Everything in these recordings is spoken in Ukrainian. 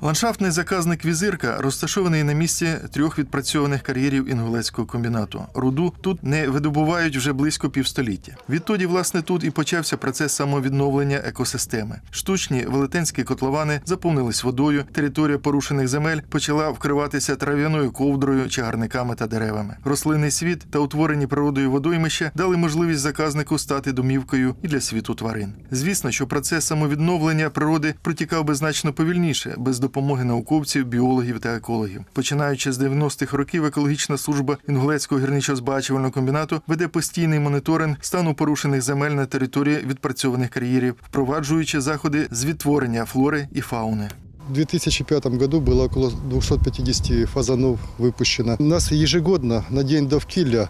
Ландшафтний заказник Візирка розташований на місці трьох відпрацьованих кар'єрів інгулецького комбінату. Руду тут не видобувають вже близько півстоліття. Відтоді, власне, тут і почався процес самовідновлення екосистеми. Штучні велетенські котловани заповнились водою. Територія порушених земель почала вкриватися трав'яною ковдрою, чагарниками та деревами. Рослинний світ та утворені природою водоймища дали можливість заказнику стати домівкою і для світу тварин. Звісно, що процес самовідновлення природи протікав би значно повільніше, без допомоги науковців, біологів та екологів. Починаючи з 90-х років, екологічна служба Інгулецького гірничо-збагачувального комбінату веде постійний моніторинг стану порушених земель на території відпрацьованих кар'єрів, впроваджуючи заходи з відтворення флори і фауни. В 2005 году было около 250 фазанов выпущено. У нас ежегодно на День довкилля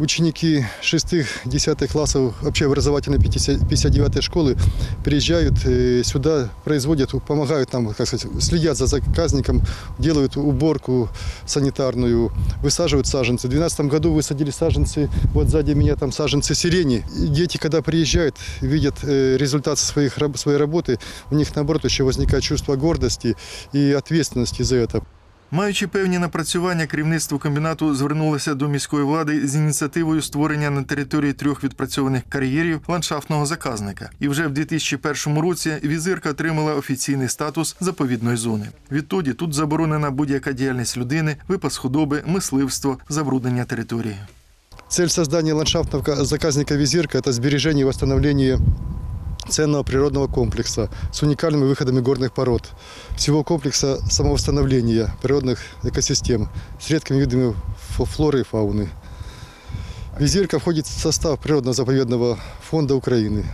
ученики 6-10 классов общеобразовательной 59-й школы приезжают э, сюда, производят, помогают нам, как сказать, следят за заказником, делают уборку санитарную, высаживают саженцы. В 2012 году высадили саженцы, вот сзади меня там саженцы сирени. Дети, когда приезжают, видят э, результат своих, своей работы, у них наоборот еще возникает чувство гордости и ответственности за это. Маючи певні напрацювання, керівництво комбінату звернулося до міської влади з ініціативою створення на території трьох відпрацьованих кар'єрів ландшафтного заказника. І вже в 2001 році візирка отримала офіційний статус заповідної зони. Відтоді тут заборонена будь-яка діяльність людини, випас худоби, мисливство, забруднення території. Цель создания ландшафтного заказника «Визирка» – это сбережение и восстановление ценного природного комплекса с уникальными выходами горных пород, всего комплекса самовосстановления природных экосистем с редкими видами фо- флоры и фауны. Визирка входит в состав природно-заповедного фонда Украины.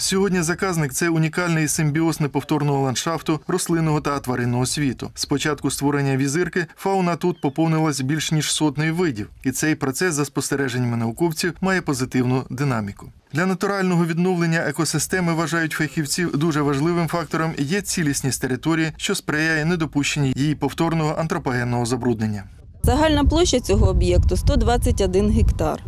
Сьогодні заказник це унікальний симбіоз неповторного ландшафту, рослинного та тваринного світу. З початку створення візирки фауна тут поповнилась більш ніж сотнею видів, і цей процес, за спостереженнями науковців, має позитивну динаміку. Для натурального відновлення екосистеми вважають фахівців дуже важливим фактором є цілісність території, що сприяє недопущенні її повторного антропогенного забруднення. Загальна площа цього об'єкту 121 гектар.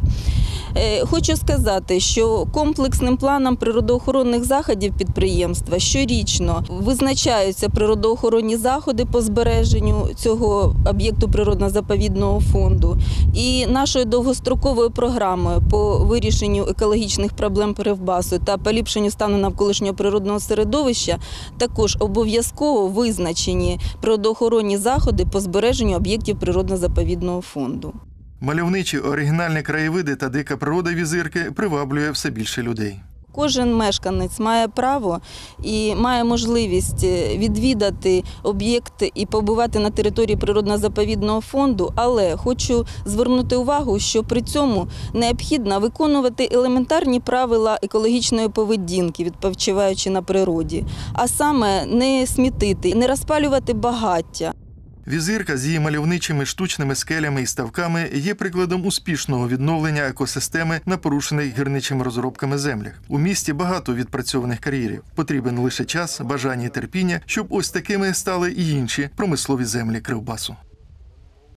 Е, Хочу сказати, що комплексним планом природоохоронних заходів підприємства щорічно визначаються природоохоронні заходи по збереженню цього об'єкту природно-заповідного фонду. І нашою довгостроковою програмою по вирішенню екологічних проблем Перевбасу та поліпшенню стану навколишнього природного середовища також обов'язково визначені природоохоронні заходи по збереженню об'єктів природно-заповідного фонду. Мальовничі оригінальні краєвиди та дика природа візирки приваблює все більше людей. Кожен мешканець має право і має можливість е, відвідати об'єкт і побувати на території природно-заповідного фонду, але хочу звернути увагу, що при цьому необхідно виконувати елементарні правила екологічної поведінки, відпочиваючи на природі, а саме не смітити, не розпалювати багаття. Візирка з її мальовничими штучними скелями і ставками є прикладом успішного відновлення екосистеми на порушених гірничими розробками землях. У місті багато відпрацьованих кар'єрів. Потрібен лише час, бажання і терпіння, щоб ось такими стали і інші промислові землі Кривбасу.